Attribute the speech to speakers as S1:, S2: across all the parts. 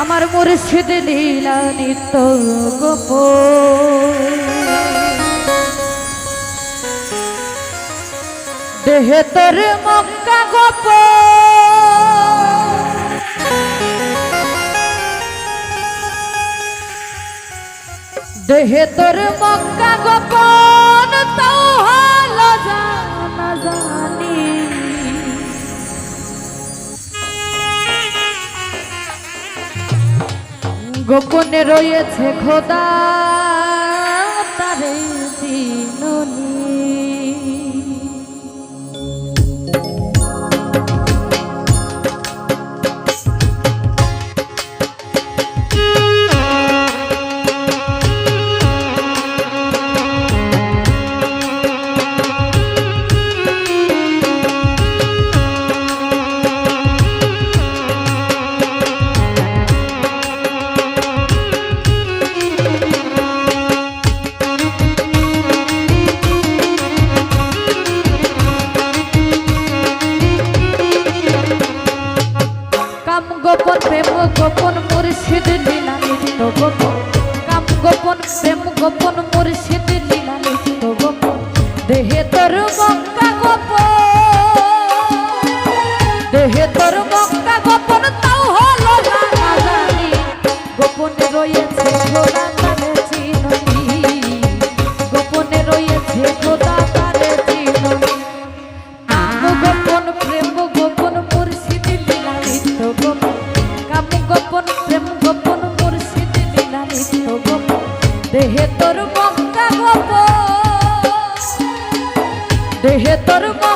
S1: আমার মুর্শিদ লীলা নিত্য গোপ দেহে তোর মক্কা গোপ দেহে তোর মক্কা গোপন তো হাল জানা যায়। গোপনে রয়েছে খোদা। গোপন মুর্শিদ লীলা তো গোপন। কাম গোপন, প্রেম গোপন, মুর্শিদ লীলা তো গোপন। দেহে তোর মক্কা গোপন। দেহে তোর দেহে তোর মক্কা গোপ দেহে তোর মক্কা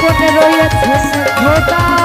S1: গোপনে রয়েছে খোদা